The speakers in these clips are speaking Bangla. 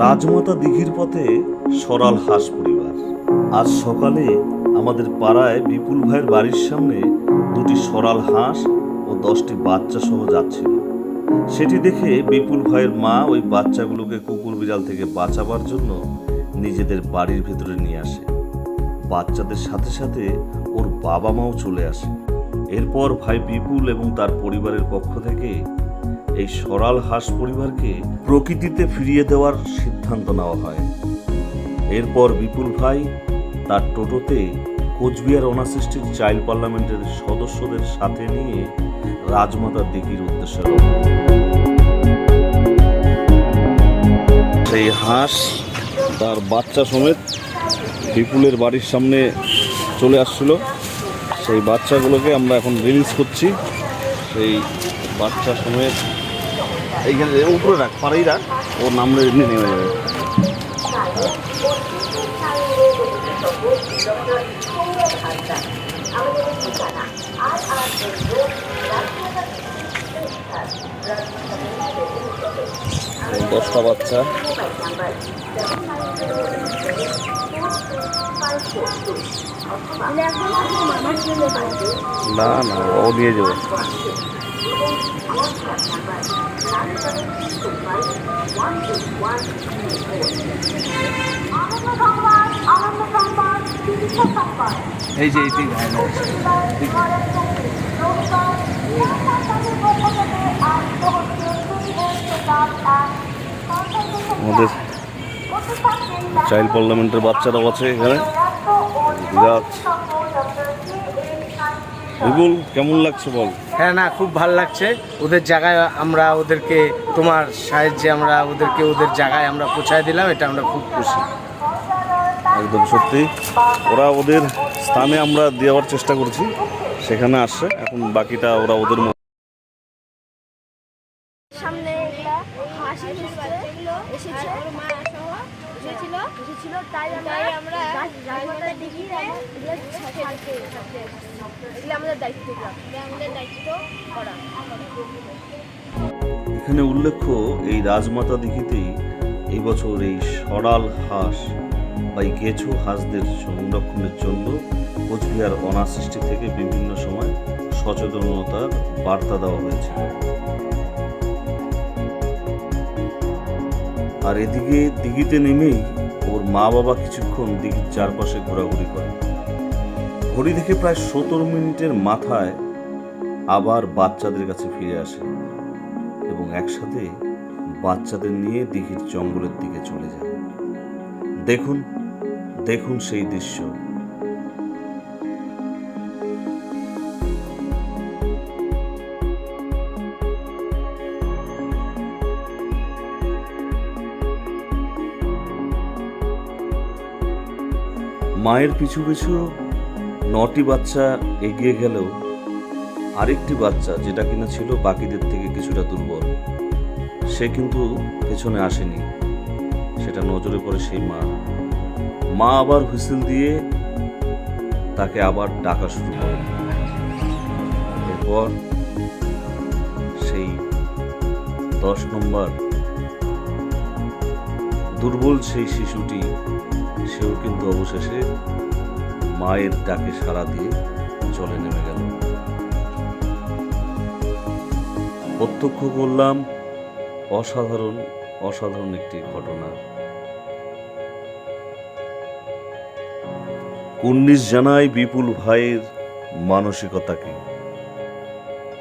রাজমাতা দিঘির পথে সরাল হাঁস পরিবার। আজ সকালে আমাদের পাড়ায় বিপুল ভাইয়ের বাড়ির সামনে দুটি সরাল হাঁস ও দশটি বাচ্চা সহ যাচ্ছিল। সেটি দেখে বিপুল ভাইয়ের মা ওই বাচ্চাগুলোকে কুকুর বিড়াল থেকে বাঁচাবার জন্য নিজেদের বাড়ির ভেতরে নিয়ে আসে। বাচ্চাদের সাথে সাথে ওর বাবা মাও চলে আসে। এরপর ভাই বিপুল এবং তার পরিবারের পক্ষ থেকে এই সরাল হাঁস পরিবারকে প্রকৃতিতে ফিরিয়ে দেওয়ার সিদ্ধান্ত নেওয়া হয়। এরপর বিপুল ভাই তার টোটোতে কোচবিহার অনাসিস্টেড চাইল্ড পার্লামেন্টের সদস্যদের সাথে নিয়ে রাজমাতার দিঘির উদ্দেশ্যে। সেই হাঁস তার বাচ্চা সমেত বিপুলের বাড়ির সামনে চলে আসছিল। সেই বাচ্চাগুলোকে আমরা এখন রিলিজ করছি। সেই বাচ্চা সমেত এইখানে উপরে রাখ, পাড়াই রাখ, ওর নামলে এমনি নেমে যাবে। দশটা বাচ্চা। না না, ও দিয়ে যাবে। এই যে আমাদের চাইল্ড পার্লামেন্টের বাচ্চারাও আছে এখানে। বিপুল কেমন লাগছে বল? হ্যাঁ না খুব ভালো লাগছে। ওদের জায়গায় আমরা ওদেরকে তোমার সাহায্যে আমরা ওদেরকে ওদের জায়গায় আমরা পৌঁছায় দিলাম এটা আমরা খুব খুশি। একদম সত্যি। ওরা ওদের স্থানে আমরা দেওয়ার চেষ্টা করছি। সেখানে আসছে। এখন বাকিটা ওরা ওদের মতো সামনে এগুলা হাঁস এসেছে এসেছে মা সহ এসেছিল এসেছিল তাই আমরা রাজমাতা এগুলো আমাদের দায়িত্ব আমাদের দায়িত্ব করা। এখানে উল্লেখ্য এই রাজমাতা দিঘিতেই এই বছর এই সরাল হাঁস বা এই গেছো হাঁসদের সংরক্ষণের জন্য কোচবিহার অনাসৃষ্টি থেকে বিভিন্ন সময় সচেতনতার বার্তা দেওয়া হয়েছিল। আর এদিকে দিঘিতে নেমেই ওর মা বাবা কিছুক্ষণ দিঘির চারপাশে ঘোরাঘুরি করে। ঘড়ি দেখে প্রায় সতেরো মিনিটের মাথায় আবার বাচ্চাদের কাছে ফিরে আসে এবং একসাথে বাচ্চাদের নিয়ে দিঘির জঙ্গলের দিকে চলে যায়। দেখুন দেখুন সেই দৃশ্য। মায়ের পিছু পিছু নটি বাচ্চা এগিয়ে গেলেও আরেকটি বাচ্চা যেটা কিনা ছিল বাকিদের থেকে কিছুটা দুর্বল, সে কিন্তু পেছনে আসেনি। সেটা নজরে পড়ে সেই মা। মা আবার হুইসেল দিয়ে তাকে আবার ডাকা শুরু করে। এরপর সেই দশ নম্বর দুর্বল সেই শিশুটি সেও কিন্তু অবশেষে মায়ের ডাকে সাড়া দিয়ে চলে নেমে গেল। প্রত্যক্ষ করলাম, অসাধারণ অসাধারণ একটি ঘটনা। কুন্নিশ জানাই বিপুল ভাইয়ের মানসিকতাকে।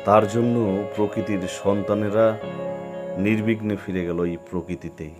তার জন্য প্রকৃতির সন্তানেরা নির্বিঘ্নে ফিরে গেল এই প্রকৃতিতেই।